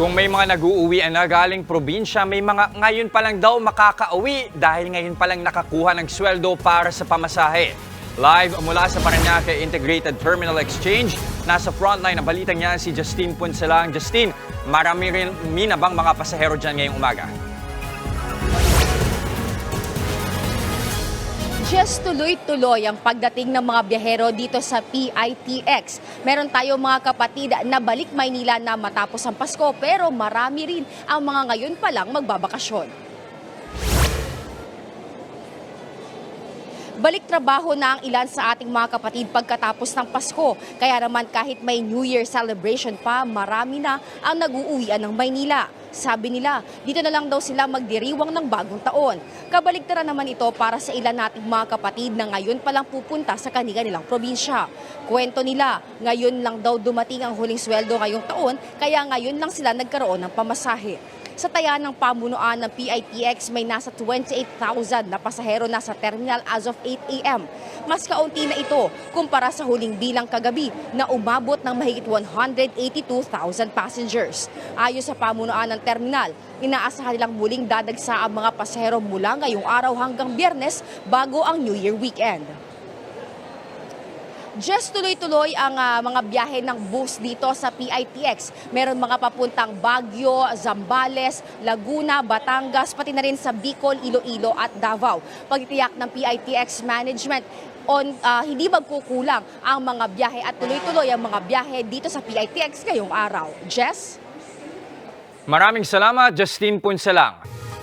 Kung may mga nag-uuwi na galing probinsya, may mga ngayon pa lang daw makakauwi dahil ngayon pa lang nakakuha ng sweldo para sa pamasahe. Live mula sa Paranaque Integrated Terminal Exchange, nasa frontline ng balitang niya si Justine Punsalang. Justine, marami rin minabang mga pasahero dyan ngayong umaga. Just tuloy-tuloy ang pagdating ng mga biyahero dito sa PITX. Meron tayo mga kapatid na balik Maynila na matapos ang Pasko pero marami rin ang mga ngayon pa lang magbabakasyon. Balik trabaho na ang ilan sa ating mga kapatid pagkatapos ng Pasko. Kaya naman kahit may New Year celebration pa, marami na ang nag-uuwian ng Maynila. Sabi nila, dito na lang daw sila magdiriwang ng bagong taon. Kabaligtaran naman ito para sa ilan nating mga kapatid na ngayon palang pupunta sa kanilang probinsya. Kwento nila, ngayon lang daw dumating ang huling sweldo ngayong taon, kaya ngayon lang sila nagkaroon ng pamasahe. Sa taya ng pamunuan ng PITX, may nasa 28,000 na pasahero na sa terminal as of 8 a.m. Mas kaunti na ito kumpara sa huling bilang kagabi na umabot ng mahigit 182,000 passengers. Ayon sa pamunuan ng terminal, inaasahan nilang muling dadagsa ang mga pasahero mula ngayong araw hanggang biyernes bago ang New Year weekend. Just tuloy-tuloy ang ah, mga biyahe ng bus dito sa PITX. Meron mga papuntang Baguio, Zambales, Laguna, Batangas, pati na rin sa Bicol, Iloilo at Davao. Pagtitiyak ng PITX management on ah, hindi magkukulang ang mga biyahe at tuloy-tuloy ang mga biyahe dito sa PITX ngayong araw. Jess? Maraming salamat, Justine Punsalang.